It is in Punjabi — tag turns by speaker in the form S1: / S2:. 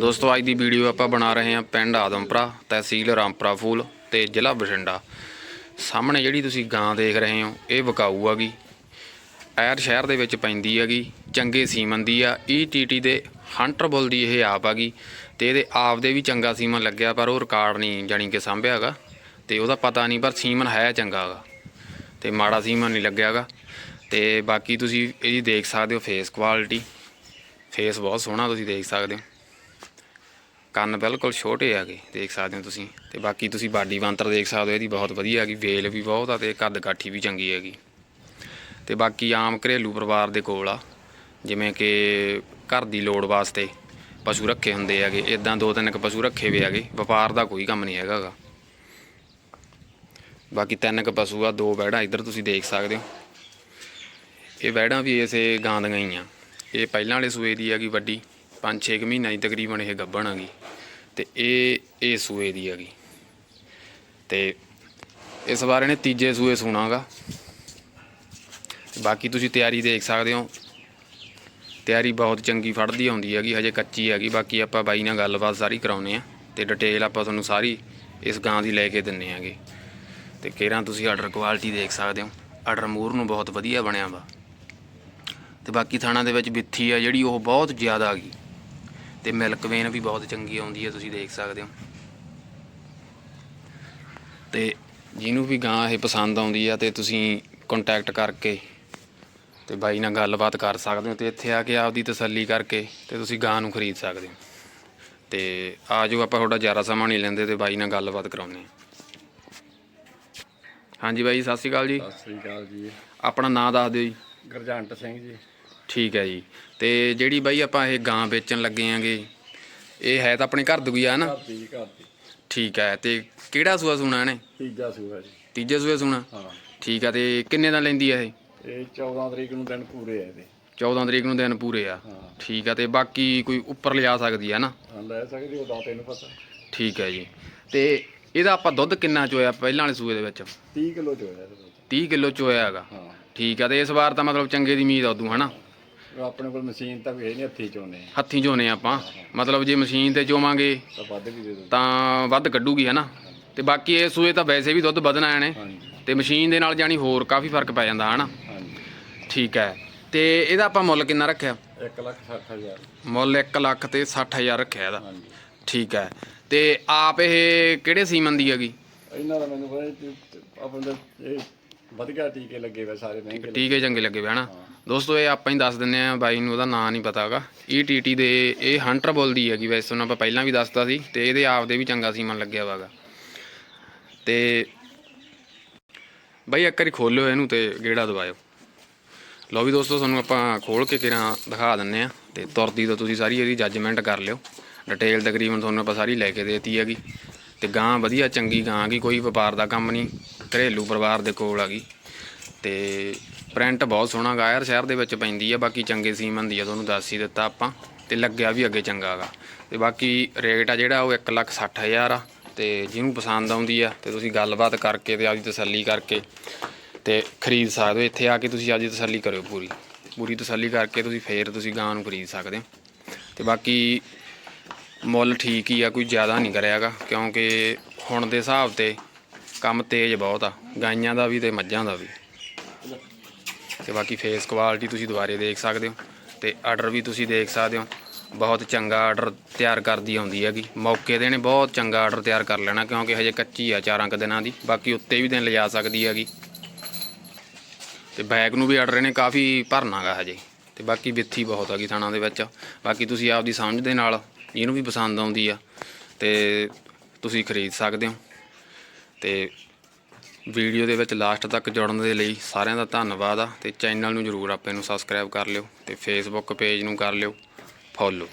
S1: ਦੋਸਤੋ, ਅੱਜ ਦੀ ਵੀਡੀਓ ਆਪਾਂ ਬਣਾ ਰਹੇ ਹਾਂ ਪਿੰਡ ਆਦਮਪੁਰਾ, ਤਹਿਸੀਲ ਰਾਮਪੁਰਾ ਫੂਲ ਤੇ ਜ਼ਿਲ੍ਹਾ ਬਠਿੰਡਾ। ਸਾਹਮਣੇ ਜਿਹੜੀ ਤੁਸੀਂ ਗਾਂ ਦੇਖ ਰਹੇ ਹੋ, ਇਹ ਵਿਕਾਊ ਹੈਗੀ ਐਰ ਸ਼ਹਿਰ ਦੇ ਵਿੱਚ ਪੈਂਦੀ ਹੈਗੀ ਚੰਗੇ ਸੀਮਨ ਦੀ ਆ। ਈਟੀਟੀ ਦੇ ਹੰਟਰ ਬੁੱਲ ਦੀ ਇਹ ਆਪ ਹੈਗੀ ਤੇ ਇਹਦੇ ਆਪ ਦੇ ਵੀ ਚੰਗਾ ਸੀਮਨ ਲੱਗਿਆ, ਪਰ ਉਹ ਰਿਕਾਰਡ ਨਹੀਂ ਜਾਣੀ ਕਿ ਸਾਂਭਿਆ ਹੈਗਾ। ਤੇ ਉਹਦਾ ਪਤਾ ਨਹੀਂ, ਪਰ ਸੀਮਨ ਹੈ ਚੰਗਾ ਹੈਗਾ। ਤੇ ਮਾੜਾ ਸੀਮਨ ਨਹੀਂ ਲੱਗਿਆ ਲੱਗਿਆਗਾ ਤੇ ਬਾਕੀ ਤੁਸੀਂ ਇਹਦੀ ਦੇਖ ਸਕਦੇ ਹੋ ਫੇਸ ਕੁਆਲਿਟੀ ਫੇਸ ਬਹੁਤ ਸੋਹਣਾ ਤੁਸੀਂ ਦੇਖ ਸਕਦੇ ਹੋ। ਕੰਨ ਬਿਲਕੁਲ ਛੋਟੇ ਹੈਗੇ, ਦੇਖ ਸਕਦੇ ਹੋ ਤੁਸੀਂ। ਤੇ ਬਾਕੀ ਤੁਸੀਂ ਬਾਡੀ ਬੰਤਰ ਦੇਖ ਸਕਦੇ ਹੋ, ਇਹਦੀ ਬਹੁਤ ਵਧੀਆ ਹੈਗੀ, ਵੇਲ ਵੀ ਬਹੁਤ ਆ ਤੇ ਕੱਦ ਕਾਠੀ ਵੀ ਚੰਗੀ ਹੈਗੀ। ਤੇ ਬਾਕੀ ਆਮ ਘਰੇਲੂ ਪਰਿਵਾਰ ਦੇ ਕੋਲ ਆ, ਜਿਵੇਂ ਕਿ ਘਰ ਦੀ ਲੋੜ ਵਾਸਤੇ ਪਸ਼ੂ ਰੱਖੇ ਹੁੰਦੇ ਹੈਗੇ ਇਦਾਂ ਦੋ ਤਿੰਨ ਕੁ ਪਸ਼ੂ ਰੱਖੇ ਹੋਏ ਹੈਗੇ, ਵਪਾਰ ਦਾ ਕੋਈ ਕੰਮ ਨਹੀਂ ਹੈਗਾ ਗਾ। ਬਾਕੀ ਤਿੰਨ ਕੁ ਪਸ਼ੂ ਆ, ਦੋ ਵੈੜਾਂ ਇੱਧਰ ਤੁਸੀਂ ਦੇਖ ਸਕਦੇ ਹੋ। ਇਹ ਬੈੜਾਂ ਵੀ ਇਸੇ ਗਾਂ ਦੀਆਂ ਹੀ ਆ। ਇਹ ਪਹਿਲਾਂ ਵਾਲੇ ਸੂਏ ਦੀ ਹੈਗੀ ਵੱਡੀ 5-6 ਮਹੀਨਾ ਦੀ ਤਕਰੀਬਨ ਇਹ ਗੱਭਣ ਹੈਗੀ ਤੇ ਇਹ ਇਹ ਸੂਏ ਦੀ ਹੈਗੀ। ਤੇ ਇਸ ਵਾਰ ਇਹਨੇ ਤੀਜੇ ਸੂਏ ਸੁਣਾਗਾ। ਬਾਕੀ ਤੁਸੀਂ ਤਿਆਰੀ ਦੇਖ ਸਕਦੇ ਹੋ। ਤਿਆਰੀ ਬਹੁਤ ਚੰਗੀ ਫੜਦੀ ਆਉਂਦੀ ਹੈਗੀ, ਹਜੇ ਕੱਚੀ ਹੈਗੀ। ਬਾਕੀ ਆਪਾਂ ਬਾਈ ਨਾਲ ਗੱਲਬਾਤ ਸਾਰੀ ਕਰਾਉਨੇ ਆ ਤੇ ਡਿਟੇਲ ਆਪਾਂ ਤੁਹਾਨੂੰ ਸਾਰੀ ਇਸ ਗਾਂ ਦੀ ਲੈ ਕੇ ਦਿੰਨੇ ਆਗੇ। ਤੇ ਕੇਰਾਂ ਤੁਸੀਂ ਆਰਡਰ ਕੁਆਲਿਟੀ ਦੇਖ ਸਕਦੇ ਹੋ। ਆਰਡਰ ਮੂਰ ਨੂੰ ਬਹੁਤ ਵਧੀਆ ਬਣਿਆ ਵਾ। ਤੇ ਬਾਕੀ ਥਾਣਾ ਦੇ ਵਿੱਚ ਬਿੱਥੀ ਆ ਜਿਹੜੀ ਉਹ ਬਹੁਤ ਜ਼ਿਆਦਾ ਗਈ ਤੇ ਮਿਲਕ ਵੇਨ ਵੀ ਬਹੁਤ ਚੰਗੀ ਆਉਂਦੀ ਹੈ ਤੁਸੀਂ ਦੇਖ ਸਕਦੇ ਹੋ। ਤੇ ਜਿਹਨੂੰ ਵੀ ਗਾਂ ਇਹ ਪਸੰਦ ਆਉਂਦੀ ਆ ਤੇ ਤੁਸੀਂ ਕੰਟੈਕਟ ਕਰਕੇ ਤੇ ਬਾਈ ਨਾਲ ਗੱਲਬਾਤ ਕਰ ਸਕਦੇ ਹੋ ਤੇ ਇੱਥੇ ਆ ਕੇ ਆਪਦੀ ਤਸੱਲੀ ਕਰਕੇ ਤੇ ਤੁਸੀਂ ਗਾਂ ਨੂੰ ਖਰੀਦ ਸਕਦੇ ਹੋ। ਤੇ ਆ ਜਾਓ ਆਪਾਂ ਤੁਹਾਡਾ ਜ਼ਿਆਦਾ ਸਮਾਂ ਨਹੀਂ ਲੈਂਦੇ ਤੇ ਬਾਈ ਨਾਲ ਗੱਲਬਾਤ ਕਰਾਉਂਦੇ ਹਾਂ। ਹਾਂਜੀ ਬਾਈ ਸਤਿ ਸ਼੍ਰੀ ਅਕਾਲ ਜੀ।
S2: ਸਤਿ ਸ੍ਰੀ ਅਕਾਲ ਜੀ।
S1: ਆਪਣਾ ਨਾਮ ਦੱਸ ਦਿਓ ਜੀ।
S2: ਗਰਜੰਟ ਸਿੰਘ ਜੀ।
S1: ਠੀਕ ਹੈ ਜੀ। ਤੇ ਜਿਹੜੀ ਬਾਈ ਆਪਾਂ ਇਹ ਗਾਂ ਵੇਚਣ ਲੱਗੇ ਆਂਗੇ ਇਹ ਹੈ ਤਾਂ ਆਪਣੇ ਘਰ ਦੀ ਆ ਨਾ? ਠੀਕ ਹੈ ਤੇ ਕਿਹੜਾ ਸੂਆ ਸੁਣਾ ਨੇ
S2: ਤੀਜਾ ਸੂਆ ਜੀ।
S1: ਤੀਜੇ ਸੂਏ ਸੁਣਾ?
S2: ਹਾਂ।
S1: ਠੀਕ ਆ ਤੇ ਕਿੰਨੇ ਦਾ ਲੈਂਦੀ ਆ ਇਹ?
S2: ਇਹ 14 ਤਰੀਕ ਨੂੰ ਦਿਨ ਪੂਰੇ ਆ ਇਹਦੇ।
S1: 14 ਤਰੀਕ ਨੂੰ ਦਿਨ ਪੂਰੇ ਆ।
S2: ਹਾਂ।
S1: ਠੀਕ ਆ ਤੇ ਬਾਕੀ ਕੋਈ ਉੱਪਰ ਲਿਜਾ ਸਕਦੀ ਆ ਨਾ?
S2: ਹਾਂ, ਲੈ ਸਕਦੀ ਉਹ ਦਾ ਤੈਨੂੰ ਪਤਾ।
S1: ਠੀਕ ਹੈ ਜੀ। ਤੇ ਇਹਦਾ ਆਪਾਂ ਦੁੱਧ ਕਿੰਨਾ ਚੋਇਆ ਪਹਿਲਾਂ ਵਾਲੇ ਸੂਏ ਦੇ ਵਿੱਚ?
S2: 30 ਕਿਲੋ ਚ ਹੋਇਆ ਇਹਦੇ ਵਿੱਚ।
S1: 30 ਕਿਲੋ ਚੋਇਆ ਹੈਗਾ।
S2: ਹਾਂ।
S1: ਠੀਕ ਆ ਤੇ ਇਸ ਵਾਰ ਤਾਂ ਮਤਲਬ ਚੰਗੇ ਦੀ ਉਮੀਦ ਆ ਉਦੋਂ ਹਨਾ
S2: ਆਪਣੇ ਕੋਲ ਮਸ਼ੀਨ ਤਾਂ ਵੀ ਹੈ ਨਹੀਂ ਹੱਥੀ ਚੋਨੇ
S1: ਹੱਥੀਂ ਚੋਨੇ ਆਪਾਂ। ਮਤਲਬ ਜੇ ਮਸ਼ੀਨ ਤੇ ਚੋਵਾਂਗੇ
S2: ਤਾਂ ਵੱਧ ਵੀ ਦੇ ਦੋ।
S1: ਤਾਂ ਵੱਧ ਕੱਢੂਗੀ ਹਨਾ ਤੇ ਬਾਕੀ ਇਹ ਸੂਏ ਤਾਂ ਵੈਸੇ ਵੀ ਦੁੱਧ ਵਧਣਾ
S2: ਹਾਂਜੀ।
S1: ਤੇ ਮਸ਼ੀਨ ਦੇ ਨਾਲ ਜਾਨੀ ਹੋਰ ਕਾਫੀ ਫ਼ਰਕ ਪੈ ਜਾਂਦਾ ਹਨਾ
S2: ਹਾਂਜੀ।
S1: ਠੀਕ ਹੈ। ਤੇ ਇਹਦਾ ਆਪਾਂ ਮੁੱਲ ਕਿੰਨਾ ਰੱਖਿਆ?
S2: 1 ਲੱਖ 60 ਹਜ਼ਾਰ।
S1: ਮੁੱਲ 1 ਲੱਖ ਤੇ 60000 ਰੱਖਿਆ ਇਹਦਾ।
S2: ਹਾਂਜੀ।
S1: ਠੀਕ ਹੈ। ਤੇ ਆਪ ਇਹ ਕਿਹੜੇ ਸੀਮਨ ਦੀ ਹੈਗੀ?
S2: ਇਹਨਾਂ ਦਾ ਮੈਨੂੰ ਪਤਾ ਆਪਣੇ ਦਾ ਇਹ ਵਧੀਆ ਟੀਕੇ ਲੱਗੇ ਹੋਏ ਸਾਰੇ ਮਹਿੰਗੇ।
S1: ਟੀਕੇ ਚੰਗੇ ਲੱਗੇ ਵੇ ਹਨਾ ਦੋਸਤੋ, ਇਹ ਆਪਾਂ ਹੀ ਦੱਸ ਦਿੰਨੇ ਆ ਬਾਈ ਨੂੰ, ਉਹਦਾ ਨਾਂ ਨਹੀਂ ਪਤਾ ਹੈਗਾ। ਪਤਾਗਾ ਈਟੀਟੀ ਦੇ ਇਹ ਹੰਟਰ ਬੋਲਦੀ ਹੈਗੀ ਵੈਸੇ, ਉਹਨਾਂ ਆਪਾਂ ਪਹਿਲਾਂ ਵੀ ਦੱਸਤਾ ਸੀ ਤੇ ਇਹਦੇ ਆਪ ਦੇ ਵੀ ਚੰਗਾ ਸੀਮਨ ਲੱਗਿਆ ਵਾਗਾ ਤੇ ਬਾਈ, ਇੱਕ ਵਾਰੀ ਖੋਲਿਓ ਇਹਨੂੰ ਤੇ ਗੇੜਾ ਦਵਾਇਓ ਲਓ ਵੀ ਦੋਸਤੋ, ਤੁਹਾਨੂੰ ਆਪਾਂ ਖੋਲ ਕੇ ਕਿਰਾਂ ਦਿਖਾ ਦਿੰਨੇ ਆ ਤੇ ਤੁਰਦੀ ਤੋਂ ਤੁਸੀਂ ਸਾਰੀ ਇਹਦੀ ਜੱਜਮੈਂਟ ਕਰ ਲਿਓ। ਡਿਟੇਲ ਤਕਰੀਬਨ ਤੁਹਾਨੂੰ ਆਪਾਂ ਸਾਰੀ ਲੈ ਕੇ ਦੇਤੀ ਹੈਗੀ। ਤੇ ਗਾਂ ਵਧੀਆ, ਚੰਗੀ ਗਾਂ ਹੈਗੀ, ਕੋਈ ਵਪਾਰ ਦਾ ਕੰਮ ਨਹੀਂ। ਘਰੇਲੂ ਪਰਿਵਾਰ ਦੇ ਕੋਲ ਆ ਗਈ ਤੇ ਪ੍ਰਿੰਟ ਬਹੁਤ ਸੋਹਣਾ ਗਾਇਰ ਸ਼ਹਿਰ ਦੇ ਵਿੱਚ ਪੈਂਦੀ ਆ, ਬਾਕੀ ਚੰਗੇ ਸੀਮਨ ਦੀ ਆ, ਤੁਹਾਨੂੰ ਦੱਸ ਹੀ ਦਿੱਤਾ ਆਪਾਂ, ਤੇ ਲੱਗਿਆ ਵੀ ਅੱਗੇ ਚੰਗਾ ਗਾ। ਤੇ ਬਾਕੀ ਰੇਟ ਆ ਜਿਹੜਾ, ਉਹ 160000 ਆ, ਤੇ ਜਿਹਨੂੰ ਪਸੰਦ ਆਉਂਦੀ ਆ, ਤੇ ਤੁਸੀਂ ਗੱਲਬਾਤ ਕਰਕੇ ਤੇ ਆਪਦੀ ਤਸੱਲੀ ਕਰਕੇ ਤੇ ਖਰੀਦ ਸਕਦੇ ਹੋ। ਇੱਥੇ ਆ ਕੇ ਤੁਸੀਂ ਆਪਦੀ ਤਸੱਲੀ ਕਰਿਓ ਪੂਰੀ। ਪੂਰੀ ਤਸੱਲੀ ਕਰਕੇ ਤੁਸੀਂ ਫੇਰ ਤੁਸੀਂ ਗਾਂ ਨੂੰ ਖਰੀਦ ਸਕਦੇ ਹੋ। ਤੇ ਬਾਕੀ ਮੁੱਲ ਠੀਕ ਹੀ ਆ, ਕੋਈ ਜ਼ਿਆਦਾ ਨਹੀਂ ਕਰਿਆਗਾ, ਕਿਉਂਕਿ ਹੁਣ ਦੇ ਹਿਸਾਬ ਤੇ ਕੰਮ ਤੇਜ਼ ਬਹੁਤ ਆ, ਗਾਈਆਂ ਦਾ ਵੀ ਤੇ ਮੱਝਾਂ ਦਾ ਵੀ। ਤੇ ਬਾਕੀ ਫੇਸ ਕੁਆਲਿਟੀ ਤੁਸੀਂ ਦੁਬਾਰੇ ਦੇਖ ਸਕਦੇ ਹੋ ਤੇ ਆਰਡਰ ਵੀ ਤੁਸੀਂ ਦੇਖ ਸਕਦੇ ਹੋ। ਬਹੁਤ ਚੰਗਾ ਆਰਡਰ ਤਿਆਰ ਕਰਦੀ ਆਉਂਦੀ ਹੈਗੀ। ਮੌਕੇ ਦੇ ਨੇ ਬਹੁਤ ਚੰਗਾ ਆਰਡਰ ਤਿਆਰ ਕਰ ਲੈਣਾ ਕਿਉਂਕਿ ਹਜੇ ਕੱਚੀ ਆ ਚਾਰਾਂ ਕੁ ਦਿਨਾਂ ਦੀ। ਬਾਕੀ ਉੱਤੇ ਵੀ ਦਿਨ ਲਿਜਾ ਸਕਦੀ ਹੈਗੀ। ਤੇ ਬੈਗ ਨੂੰ ਵੀ ਆਰਡਰ ਇਹਨੇ ਕਾਫੀ ਭਰਨਾਗਾ ਹਜੇ। ਤੇ ਬਾਕੀ ਵਿੱਥੀ ਬਹੁਤ ਹੈਗੀ ਥਾਣਾ ਦੇ ਵਿੱਚ। ਬਾਕੀ ਤੁਸੀਂ ਆਪਦੀ ਸਮਝ ਦੇ ਨਾਲ ਇਹਨੂੰ ਵੀ ਪਸੰਦ ਆਉਂਦੀ ਆ। ਤੇ ਤੁਸੀਂ ਖਰੀਦ ਸਕਦੇ ਹੋ। ਤੇ ਵੀਡੀਓ ਦੇ ਵਿੱਚ ਲਾਸਟ ਤੱਕ ਜੁੜਨ ਦੇ ਲਈ ਸਾਰਿਆਂ ਦਾ ਧੰਨਵਾਦ ਆ ਤੇ ਚੈਨਲ ਨੂੰ ਜਰੂਰ ਆਪੇ ਨੂੰ ਸਬਸਕ੍ਰਾਈਬ ਕਰ ਲਿਓ ਤੇ ਫੇਸਬੁੱਕ ਪੇਜ ਨੂੰ ਕਰ ਲਿਓ ਫੋਲੋ